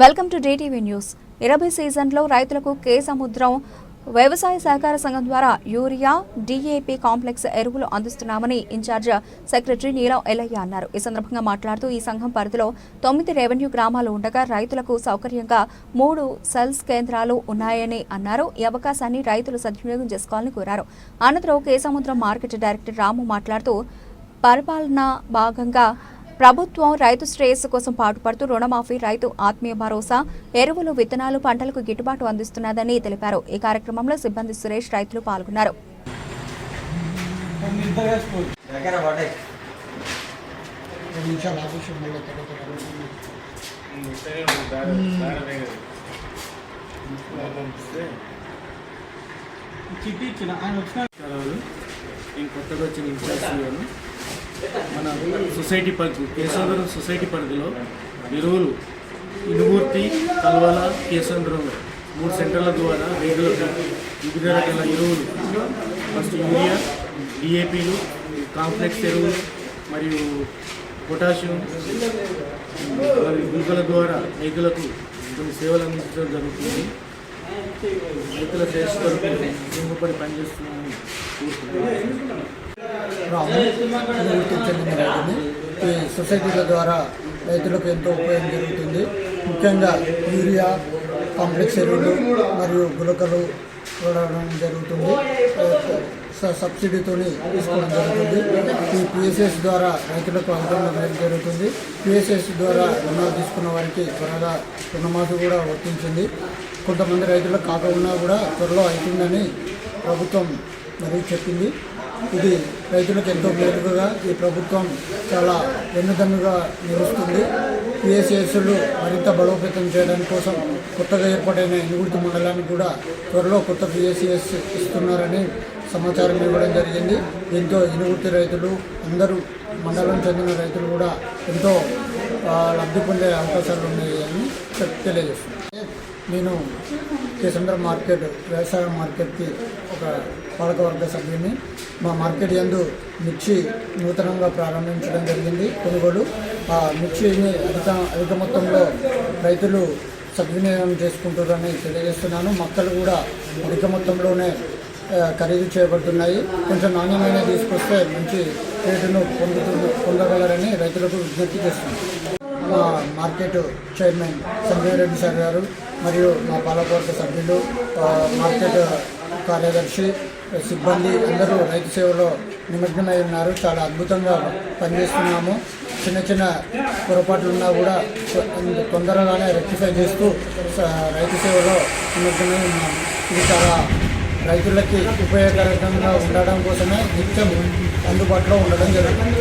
Welcome to DTV news. ఇరవై సీజన్లో రైతులకు కే సముద్రం. వ్యవసాయ సహకార సంఘం ద్వారా యూరియా డీఏపీ కాంప్లెక్స్ ఎరువులు అందిస్తున్నామని ఇన్ఛార్జ్ సెక్రటరీ నీలం ఎల్లయ్య అన్నారు. ఈ సందర్భంగా మాట్లాడుతూ ఈ సంఘం పరిధిలో తొమ్మిది రెవెన్యూ గ్రామాలు ఉండగా రైతులకు సౌకర్యంగా మూడు సెల్స్ కేంద్రాలు ఉన్నాయని అన్నారు. ఈ అవకాశాన్ని రైతులు సద్వినియోగం చేసుకోవాలని కోరారు. అనంతరం కే సముద్రం మార్కెట్ డైరెక్టర్ రాము మాట్లాడుతూ పరిపాలన భాగంగా ప్రభుత్వం రైతు శ్రేయస్సు కోసం పాటుపడుతూ రుణమాఫీ రైతు ఆత్మీయ భరోసా ఎరువులు విత్తనాలు పంటలకు గిట్టుబాటు అందిస్తున్నదని తెలిపారు. ఈ కార్యక్రమంలో సిబ్బంది సురేష్ రైతులు పాల్గొన్నారు. చిట్టి ఇచ్చిన ఆయన వచ్చిన కలవదు నేను కొత్తగా వచ్చిన ఇన్ఛార్జ్ సీఎను మన సొసైటీ పరిధి కేశవరం సొసైటీ పరిధిలో ఎరువులు ఇనుమూర్తి కల్వల కేశవరం మూడు సెంటర్ల ద్వారా రైతులకు వివిధ రకాల ఎరువులు ఫస్ట్ యూరియా డిఏపీలు కాంప్లెక్స్ ఎరువులు మరియు పొటాషియం మరియు గుళికల ద్వారా రైతులకు కొన్ని సేవలు అందించడం జరుగుతుంది. రైతుల శ్రేష్ఠ కొరకు సింగపడి పనిచేస్తున్నామని రాము వృత్తికి చెందిన ఈ సొసైటీల ద్వారా రైతులకు ఎంతో ఉపయోగం జరుగుతుంది. ముఖ్యంగా యూరియా కాంప్లెక్స్ ఎరువులు మరియు గులకలు చూడడం జరుగుతుంది. సబ్సిడీతో తీసుకోవడం జరుగుతుంది. ఈ పిఎస్ఎస్ ద్వారా రైతులకు అనుకూలంగా మేలు జరుగుతుంది. పిఎస్ఎస్ ద్వారా రుణాలు తీసుకున్న వారికి త్వరగా రుణమాఫీ కూడా వర్తించింది. కొంతమంది రైతులకు కాకుండా కూడా త్వరలో అవుతుందని ప్రభుత్వం మరియు చెప్పింది. ఇది రైతులకు ఎంతో మేలుగా ఈ ప్రభుత్వం చాలా ఎన్నుదన్నుగా నిలుస్తుంది. పిఎస్ఎస్లు మరింత బలోపేతం చేయడం కోసం కొత్తగా ఏర్పాటైన ఎనుగుర్తి మండలానికి కూడా త్వరలో కొత్త పిఎస్ఎస్ ఇస్తున్నారని సమాచారం ఇవ్వడం జరిగింది. దీంతో ఎనుగుర్తి రైతులు అందరూ మండలం చెందిన రైతులు కూడా ఎంతో లబ్ధి పొందే అవకాశాలు ఉన్నాయని అని నేను కేసంద్ర మార్కెట్ వ్యవసాయ మార్కెట్కి ఒక పాలకవర్గ సభ్యుని మా మార్కెట్ యందు మిర్చి నూతనంగా ప్రారంభించడం జరిగింది. కొనుగోలు ఆ మిర్చిని అధిక అధిక మొత్తంలో రైతులు సద్వినియోగం చేసుకుంటారని తెలియజేస్తున్నాను. మొక్కలు కూడా అధిక మొత్తంలోనే ఖరీదు చేయబడుతున్నాయి. కొంచెం నాణ్యమైన తీసుకొస్తే మంచి రేటును పొందుతు పొందగలరని రైతులకు విజ్ఞప్తి చేస్తున్నాను. మా market chairman Sanjay Reddy sir గారు మరియు మా పాలకవర్గ సభ్యులు మార్కెట్ కార్యదర్శి సిబ్బంది అందరూ రైతు సేవలో నిమగ్నమై ఉన్నారు. చాలా అద్భుతంగా పనిచేస్తున్నాము. చిన్న చిన్న పొరపాట్లు ఉన్నా కూడా తొందరగానే రెక్టిఫై చేస్తూ రైతు సేవలో నిమగ్నమై ఉన్నాము. ఇది చాలా రైతులకి ఉపయోగకరంగా ఉండడం కోసమే నిత్యం అందుబాటులో ఉండడం జరుగుతుంది.